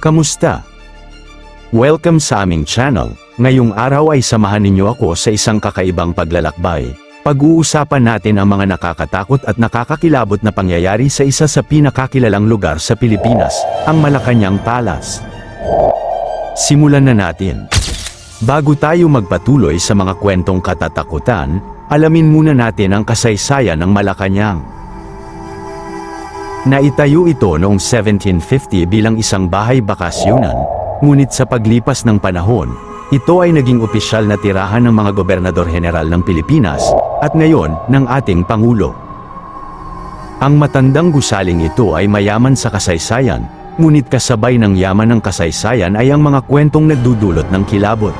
Kamusta? Welcome sa aming channel. Ngayong araw ay samahan ninyo ako sa isang kakaibang paglalakbay. Pag-uusapan natin ang mga nakakatakot at nakakakilabot na pangyayari sa isa sa pinakakilalang lugar sa Pilipinas, ang Malacanang Palace. Simulan na natin. Bago tayo magpatuloy sa mga kwentong katatakutan, alamin muna natin ang kasaysayan ng Malacanang. Naitayo ito noong 1750 bilang isang bahay bakasyonan, ngunit sa paglipas ng panahon, ito ay naging opisyal na tirahan ng mga gobernador general ng Pilipinas at ngayon ng ating Pangulo. Ang matandang gusaling ito ay mayaman sa kasaysayan, ngunit kasabay ng yaman ng kasaysayan ay ang mga kwentong nagdudulot ng kilabot.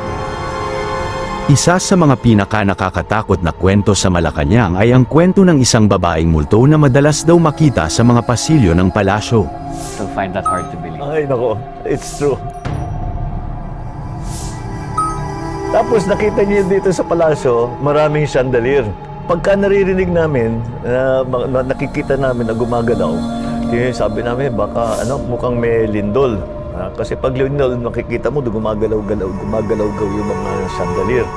Isa sa mga pinaka nakakatakot na kwento sa Malacanang ay ang kwento ng isang babaeng multo na madalas daw makita sa mga pasilyo ng palasyo. Still find that hard to believe. Ay, nako. It's true. Tapos nakita niyo dito sa palasyo, maraming chandelier. Pagka naririnig namin, na, na- nakikita namin na gumagalaw, yun, sabi namin, baka ano, mukhang may lindol. Ah, kasi pag lindol, nakikita mo, gumagalaw-galaw, gumagalaw-gaw yung mga chandelier.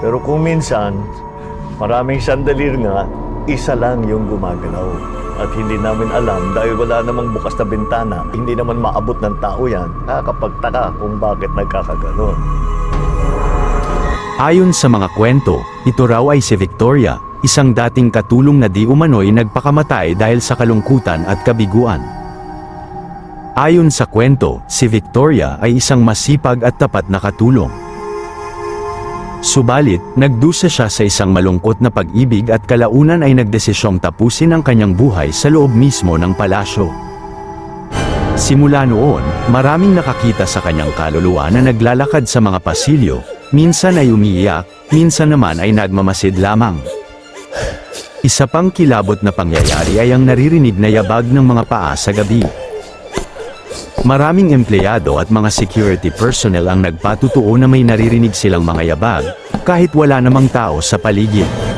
Pero kung minsan, maraming chandelier nga, isa lang yung gumagalaw. At hindi namin alam dahil wala namang bukas na bintana, hindi naman maabot ng tao yan, nakakapagtaka kung bakit nagkakaganon. Ayon sa mga kwento, ito raw ay si Victoria, isang dating katulong na di umano'y nagpakamatay dahil sa kalungkutan at kabiguan. Ayon sa kwento, si Victoria ay isang masipag at tapat na katulong. Subalit, nagdusa siya sa isang malungkot na pag-ibig at kalaunan ay nagdesisyong tapusin ang kanyang buhay sa loob mismo ng palasyo. Simula noon, maraming nakakita sa kanyang kaluluwa na naglalakad sa mga pasilyo, minsan ay umiiyak, minsan naman ay nagmamasid lamang. Isa pang kilabot na pangyayari ay ang naririnig na yabag ng mga paa sa gabi. Maraming empleyado at mga security personnel ang nagpatutuo na may naririnig silang mga yabag, kahit wala namang tao sa paligid.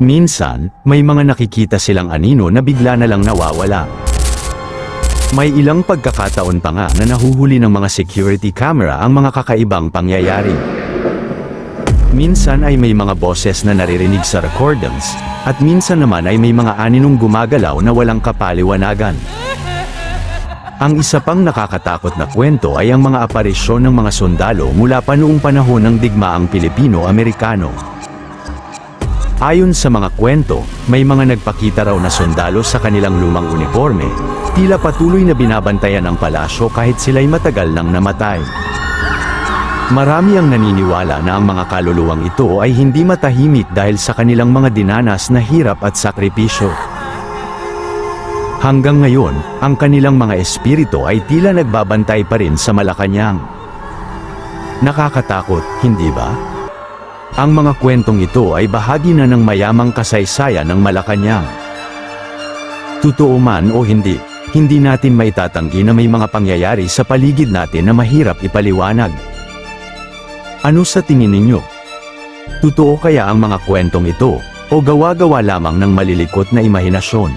Minsan, may mga nakikita silang anino na bigla na lang nawawala. May ilang pagkakataon pa nga na nahuhuli ng mga security camera ang mga kakaibang pangyayari. Minsan ay may mga boses na naririnig sa recordings, at minsan naman ay may mga aninong gumagalaw na walang kapaliwanagan. Ang isa pang nakakatakot na kwento ay ang mga aparisyon ng mga sundalo mula pa noong panahon ng digmaang Pilipino-Amerikano. Ayon sa mga kwento, may mga nagpakita raw na sundalo sa kanilang lumang uniforme, tila patuloy na binabantayan ang palasyo kahit sila'y matagal nang namatay. Marami ang naniniwala na ang mga kaluluwang ito ay hindi matahimik dahil sa kanilang mga dinanas na hirap at sakripisyo. Hanggang ngayon, ang kanilang mga espiritu ay tila nagbabantay pa rin sa Malacanang. Nakakatakot, hindi ba? Ang mga kwentong ito ay bahagi na ng mayamang kasaysayan ng Malacanang. Totoo man o hindi, hindi natin maitatanggi na may mga pangyayari sa paligid natin na mahirap ipaliwanag. Ano sa tingin ninyo? Totoo kaya ang mga kwentong ito, o gawa-gawa lamang ng malilikot na imahinasyon?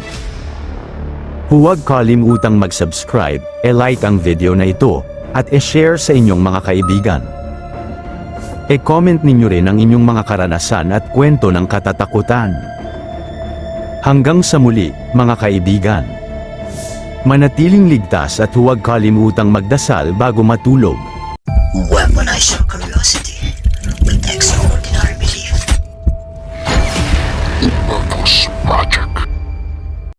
Huwag kalimutang mag-subscribe, e-like ang video na ito, at e-share sa inyong mga kaibigan. E-comment ninyo rin ang inyong mga karanasan at kwento ng katatakutan. Hanggang sa muli, mga kaibigan. Manatiling ligtas at huwag kalimutang magdasal bago matulog.